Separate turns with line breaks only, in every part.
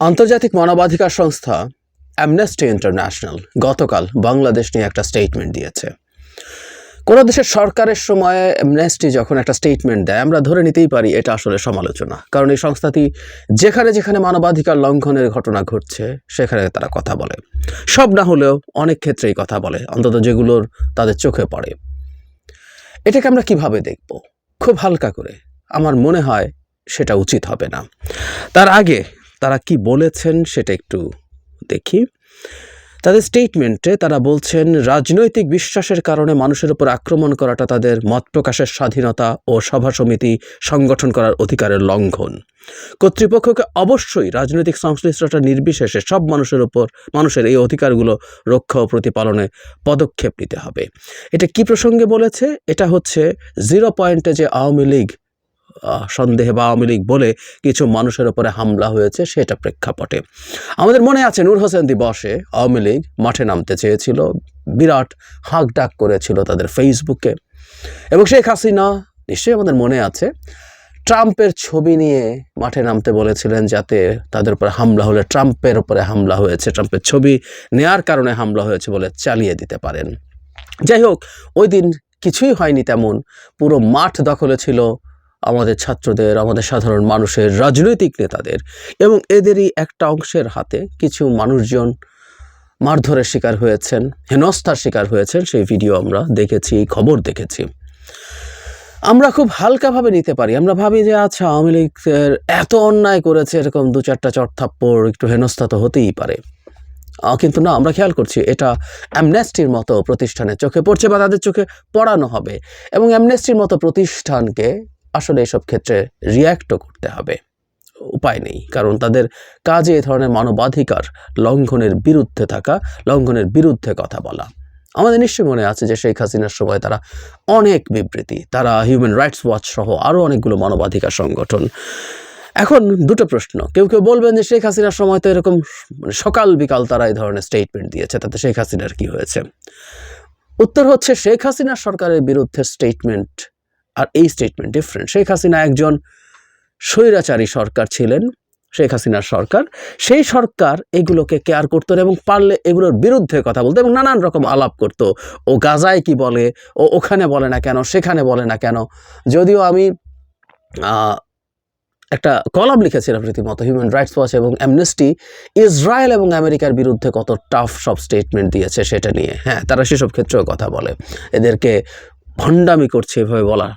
আন্তর্জাতিক মানবাধিকার সংস্থা অ্যামনেস্টি ইন্টারন্যাশনাল গতকাল বাংলাদেশ নিয়ে একটা স্টেটমেন্ট দিয়েছে। কোনো দেশের সরকারের সময় অ্যামনেস্টি যখন একটা স্টেটমেন্ট দেয়, আমরা ধরে নিতেই পারি এটা আসলে সমালোচনা। কারণ এই সংস্থাটি যেখানে যেখানে মানবাধিকার লঙ্ঘনের ঘটনা ঘটছে, সেখানে তারা কথা বলে। সব না হলেও অনেক ক্ষেত্রেই কথা বলে, অন্তত যেগুলোর তাদের চোখে পড়ে। এটাকে আমরা কীভাবে দেখব? খুব হালকা করে। আমার মনে হয় সেটা উচিত হবে না। তার আগে তারা কি বলেছেন সেটা একটু দেখি। তাদের স্টেটমেন্টে তারা বলছেন, রাজনৈতিক বিশ্বাসের কারণে মানুষের উপর আক্রমণ করাটা তাদের মত প্রকাশের স্বাধীনতা ও সভা সমিতি সংগঠন করার অধিকারের লঙ্ঘন। কর্তৃপক্ষকে অবশ্যই রাজনৈতিক সংশ্লিষ্টতা নির্বিশেষে সব মানুষের উপর, মানুষের এই অধিকারগুলো রক্ষা ও প্রতিপালনে পদক্ষেপ নিতে হবে। এটা কি প্রসঙ্গে বলেছে? এটা হচ্ছে জিরো পয়েন্টে যে আওয়ামী লীগ সন্দেহে বা আওয়ামী লীগ বলে কিছু মানুষের উপরে হামলা হয়েছে, সেটা প্রেক্ষাপটে। আমাদের মনে আছে, নূর হোসেন দিবসে আওয়ামী লীগ মাঠে নামতে চেয়েছিল, বিরাট হাঁক ডাক করেছিল তাদের ফেসবুকে। এবং শেখ হাসিনা, নিশ্চয়ই আমাদের মনে আছে, ট্রাম্পের ছবি নিয়ে মাঠে নামতে বলেছিলেন যাতে তাদের উপরে হামলা হলে ট্রাম্পের উপরে হামলা হয়েছে, ট্রাম্পের ছবি নেয়ার কারণে হামলা হয়েছে বলে চালিয়ে দিতে পারেন। যাই হোক, ওই দিন কিছুই হয়নি তেমন, পুরো মাঠ দখলে ছিল আমাদের ছাত্রদের, আমাদের সাধারণ মানুষের, রাজনৈতিক নেতাদের এবং এদেরই একটা অংশের হাতে কিছু মানুষজন মারধরের শিকার হয়েছেন, হেনস্থার শিকার হয়েছেন, সেই ভিডিও আমরা দেখেছি, খবর দেখেছি। আমরা খুব হালকাভাবে নিতে পারি। আমরা ভাবি যে আচ্ছা আওয়ামী লীগের এত অন্যায় করেছে, এরকম দু চারটা চটথাপ্পড় একটু হেনস্থা তো হতেই পারে। কিন্তু না, আমরা খেয়াল করছি, এটা অ্যামনেস্টির মতো প্রতিষ্ঠানের চোখে পড়ছে বা তাদের চোখে পড়ানো হবে এবং অ্যামনেস্টির মতো প্রতিষ্ঠানকে আসলে এসব ক্ষেত্রে রিয়্যাক্টও করতে হবে। উপায় নেই, কারণ তাদের কাজে এ ধরনের মানবাধিকার লঙ্ঘনের বিরুদ্ধে থাকা, লঙ্ঘনের বিরুদ্ধে কথা বলা। আমাদের নিশ্চয়ই মনে আছে যে শেখ হাসিনার সময় তারা অনেক বিবৃতি, তারা হিউম্যান রাইটস ওয়াচ সহ আরও অনেকগুলো মানবাধিকার সংগঠন। এখন দুটো প্রশ্ন, কেউ কেউ বলবেন যে শেখ হাসিনার সময় তো এরকম মানে সকাল বিকাল তারা এই ধরনের স্টেটমেন্ট দিয়েছে, তাতে শেখ হাসিনার কি হয়েছে? উত্তর হচ্ছে শেখ হাসিনা সরকারের বিরুদ্ধে স্টেটমেন্ট আর এই স্টেটমেন্ট ডিফারেন্ট শেখ হাসিনা একজন স্বৈরাচারী সরকার ছিলেন, শেখ হাসিনার সরকার। সেই সরকার এগুলোকে কেয়ার করতো এবং পারলে এগুলোর বিরুদ্ধে কথা বলতো এবং নানান রকম আলাপ করতো। ও গাজায় কি বলে, ও ওখানে বলে না কেন, সেখানে বলে না কেন? যদিও আমি একটা কলাম লিখেছিলাম রীতিমতো হিউম্যান রাইটস ওয়াচ এবং অ্যামনেস্টি ইসরায়েল এবং আমেরিকার বিরুদ্ধে কত টাফ সব স্টেটমেন্ট দিয়েছে সেটা নিয়ে। হ্যাঁ তারা সেসব ক্ষেত্রেও কথা বলে। এদেরকে ভণ্ডামি করছে এভাবে বলা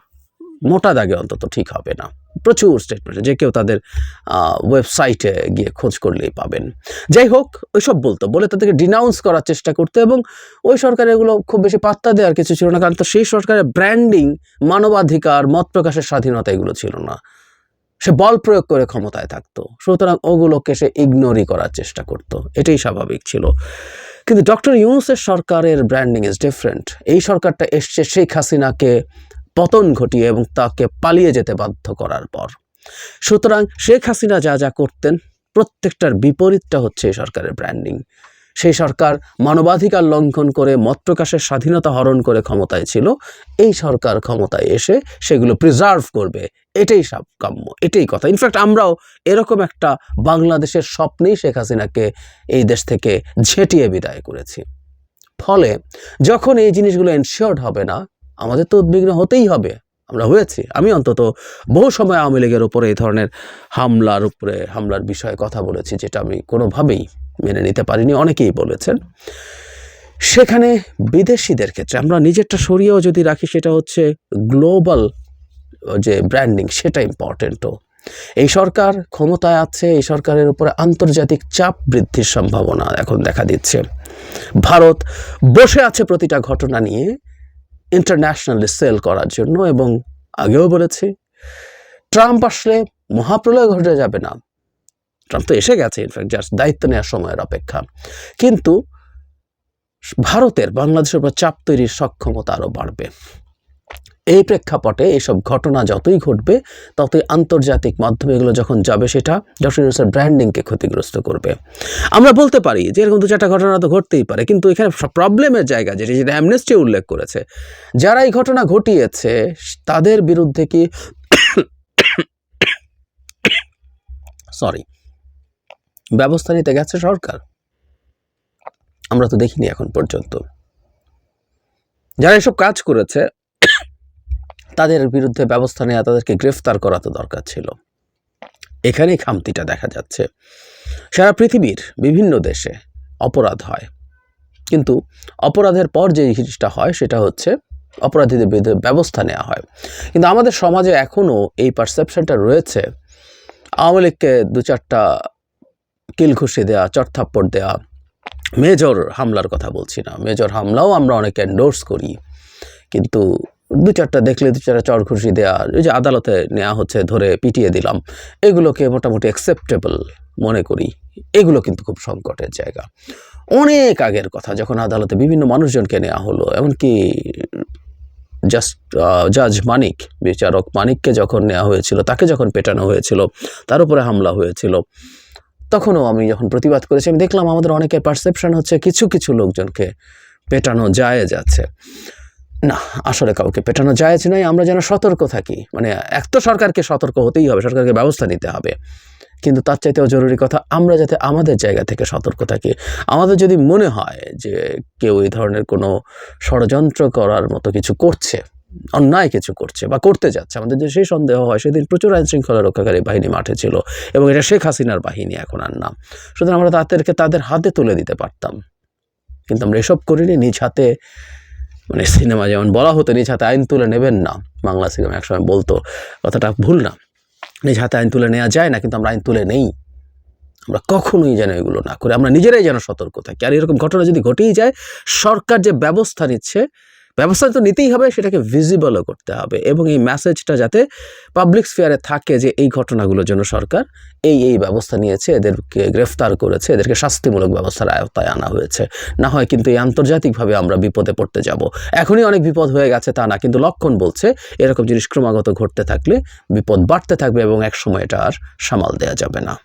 মোটা দাগে অন্তত ঠিক হবে না। প্রচুর স্টেটমেন্ট যে কেউ তাদের ওয়েবসাইটে গিয়ে খোঁজ করলেই পাবেন। যাই হোক, ওইসব বলতো, বলে তাদেরকে ডিনাউন্স করার চেষ্টা করতো এবং ওই সরকার এগুলো খুব বেশি পাত্তা দেওয়ার কিছু ছিল না, কারণ তো সেই সরকারের ব্র্যান্ডিং মানবাধিকার, মত প্রকাশের স্বাধীনতা এগুলো ছিল না। সে বল প্রয়োগ করে ক্ষমতায় থাকতো, সুতরাং ওগুলোকে সে ইগনোরই করার চেষ্টা করতো, এটাই স্বাভাবিক ছিল। কিন্তু ডক্টর ইউনুসের সরকারের ব্র্যান্ডিং ইজ ডিফারেন্ট এই সরকারটা এসছে শেখ হাসিনাকে পতন ঘটিয়ে এবং তাকে পালিয়ে যেতে বাধ্য করার পর। সুতরাং শেখ হাসিনা যা যা করতেন, প্রত্যেকটার বিপরীতটা হচ্ছে এই সরকারের ব্র্যান্ডিং সেই সরকার মানবাধিকার লঙ্ঘন করে, মত প্রকাশের স্বাধীনতা হরণ করে ক্ষমতায় ছিল। এই সরকার ক্ষমতায় এসে সেগুলো প্রিজার্ভ করবে। এটাই কাম্য এটাই কথা। ইনফ্যাক্ট আমরাও এরকম একটা বাংলাদেশের স্বপ্নেই শেখ হাসিনাকে এই দেশ থেকে ঝেঁটিয়ে বিদায় করেছি। ফলে যখন এই জিনিসগুলো এনশিওর্ড হবে না আমাদের তো উদ্বিগ্ন হতেই হবে। আমরা হয়েছি। আমি অন্তত বহু সময় আওয়ামী লীগের উপরে এই ধরনের হামলার উপরে, হামলার বিষয়ে কথা বলেছি, যেটা আমি কোনোভাবেই মেনে নিতে পারিনি। অনেকেই বলেছেন। সেখানে বিদেশিদের ক্ষেত্রে আমরা নিজেরটা সরিয়েও যদি রাখি, সেটা হচ্ছে গ্লোবাল যে ব্র্যান্ডিং, সেটা ইম্পর্টেন্টও এই সরকার ক্ষমতায় আছে, এই সরকারের উপরে আন্তর্জাতিক চাপ বৃদ্ধির সম্ভাবনা এখন দেখা দিচ্ছে। ভারত বসে আছে প্রতিটা ঘটনা নিয়ে। ইন্টারন্যাশনালি সেল করার জন্য এবং আগেও বলেছি, ট্রাম্প আসলে মহাপ্রলয় ঘটে যাবে না। ট্রাম্প তো এসে গেছে ইনফ্যাক্ট জাস্ট দায়িত্ব নেওয়ার সময়ের অপেক্ষা। কিন্তু ভারতের, বাংলাদেশের উপর চাপ তৈরির সক্ষমতা আরও বাড়বে। এই প্রেক্ষাপটে এইসব ঘটনা যতই ঘটবে, ততই আন্তর্জাতিক মাধ্যমে এগুলো যখন যাবে, সেটা ডক্টর ইউনুসের ব্র্যান্ডিংকে ক্ষতিগ্রস্ত করবে। আমরা বলতে পারি যে এরকম দু চারটা ঘটনা তো ঘটতেই পারে, কিন্তু এখানে প্রবলেমের জায়গা যেটি, যেটা অ্যামনেস্টি উল্লেখ করেছে, যারা এই ঘটনা ঘটিয়েছে, তাদের বিরুদ্ধে কি সরি ব্যবস্থা নিতে গেছে সরকার? আমরা তো দেখিনি এখন পর্যন্ত। যারা এসব কাজ করেছে তাদের বিরুদ্ধে ব্যবস্থা নেওয়া তাদেরকে গ্রেফতার করা তো দরকার ছিল। এখানেই খামতিটা দেখা যাচ্ছে। সারা পৃথিবীর বিভিন্ন দেশে অপরাধ হয়। কিন্তু অপরাধের পর যে জিনিসটা হয়, সেটা হচ্ছে অপরাধীদের বিরুদ্ধে ব্যবস্থা নেওয়া হয়। কিন্তু আমাদের সমাজে এখনও এই পারসেপশনটা রয়েছে। আওয়ামী লীগকে দু চারটা কিল ঘুষি দেওয়া চটথাপ্পড় দেওয়া মেজর হামলার কথা বলছি না। মেজর হামলাও আমরা অনেকে এন্ডোর্স করি। কিন্তু দু চারটা দেখলে দু চারটা চড় ঘুষি দেওয়া ওই যে আদালতে নেওয়া হচ্ছে, ধরে পিটিয়ে দিলাম, এগুলোকে মোটামুটি অ্যাকসেপ্টেবল মনে করি। এগুলো কিন্তু খুব সংকটের জায়গা। অনেক আগের কথা, যখন আদালতে বিভিন্ন মানুষজনকে নেওয়া হলো, এমনকি জাস্ট জাজ মানিক, বিচারক মানিককে যখন নেওয়া হয়েছিল, তাকে যখন পেটানো হয়েছিল, তার উপরে হামলা হয়েছিল, তখনও আমি যখন প্রতিবাদ করেছি, আমি দেখলাম আমাদের অনেকের পারসেপশন হচ্ছে কিছু কিছু লোকজনকে পেটানো যায় যাচ্ছে। না, আসলে কাউকে পেটানো জায়েজ নয়, আমরা যেন সতর্ক থাকি। মানে এক তো সরকারকে সতর্ক হতেই হবে, সরকারকে ব্যবস্থা নিতে হবে। কিন্তু তার চাইতেও জরুরি কথা, আমরা যাতে আমাদের জায়গা থেকে সতর্ক থাকি। আমাদের যদি মনে হয় যে কেউ এই ধরনের কোনো ষড়যন্ত্র করার মতো কিছু করছে, অন্যায় কিছু করছে বা করতে যাচ্ছে, আমাদের যে সেই সন্দেহ হয়, সেদিন প্রচুর আইন শৃঙ্খলা রক্ষাকারী বাহিনী মাঠে ছিল এবং এটা শেখ হাসিনার বাহিনী এখন আর নাম সুতরাং আমরা তাদেরকে তাদের হাতে তুলে দিতে পারতাম। কিন্তু আমরা এসব করিনি, নিজ হাতে মানে সিনেমা যেমন বলা হতো, নিজ হাতে আইন তুলে নেবেন না। বাংলা সিনেমা একসময় বলতো, কথাটা ভুল না। নিজ হাতে আইন তুলে নেওয়া যায় না, কিন্তু আমরা আইন তুলে নেই। আমরা কখনোই যেন এগুলো না করে। আমরা নিজেরাই যেন সতর্ক থাকি। আর এরকম ঘটনা যদি ঘটেই যায়, সরকার যে ব্যবস্থা নিচ্ছে ব্যবস্থা তো নিতেই হবে, সেটাকে ভিজিবলও করতে হবে এবং এই মেসেজটা যাতে পাবলিক স্ফেয়ারে থাকে যে এই ঘটনাগুলোর জন্য সরকার এই এই ব্যবস্থা নিয়েছে, এদেরকে গ্রেফতার করেছে, এদেরকে শাস্তিমূলক ব্যবস্থার আয়ত্তায় আনা হয়েছে। না হয় কিন্তু এই আন্তর্জাতিকভাবে আমরা বিপদে পড়তে যাব। এখনই অনেক বিপদ হয়ে গেছে তা না, কিন্তু লক্ষণ বলছে এরকম জিনিস ক্রমাগত ঘটতে থাকলে বিপদ বাড়তে থাকবে এবং এক সময় এটা আর সামাল দেওয়া যাবে না।